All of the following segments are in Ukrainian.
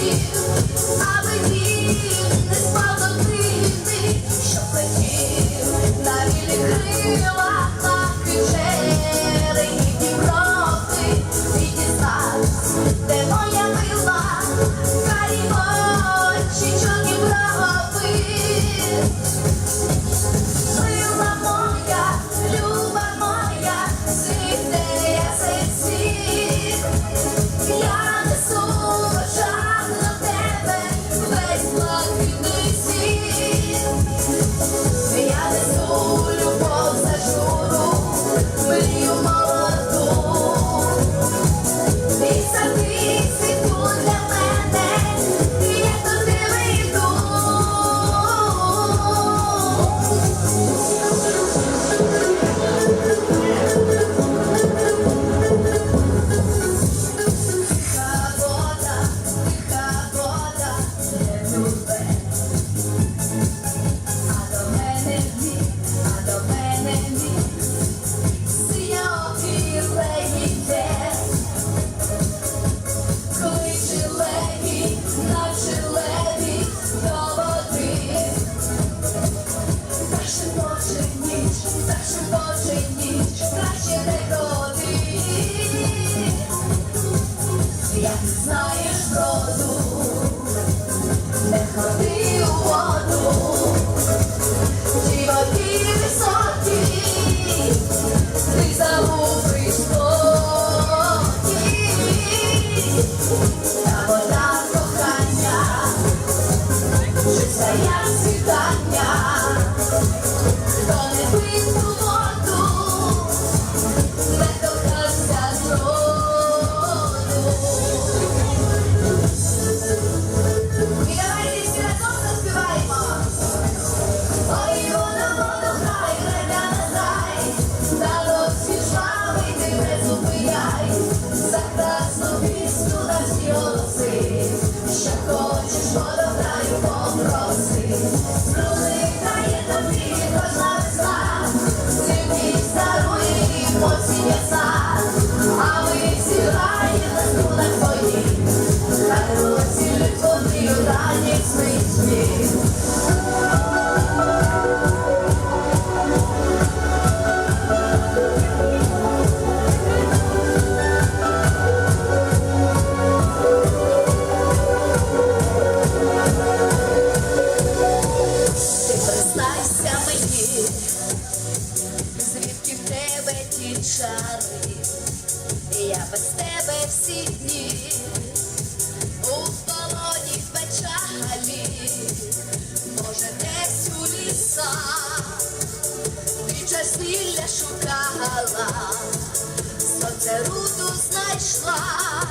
see. весілля шукала, сонце руду знайшла.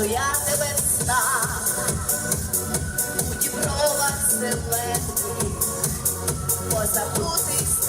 що я тебе встав у дібровах зелених позабутись.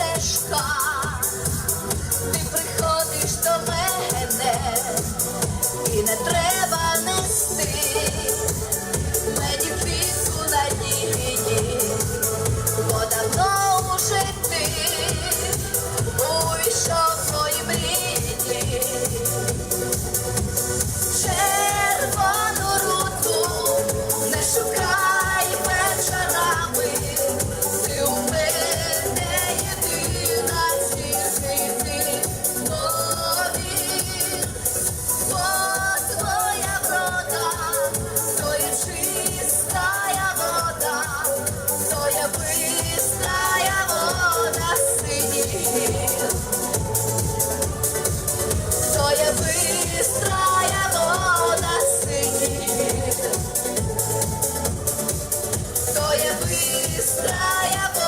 міста я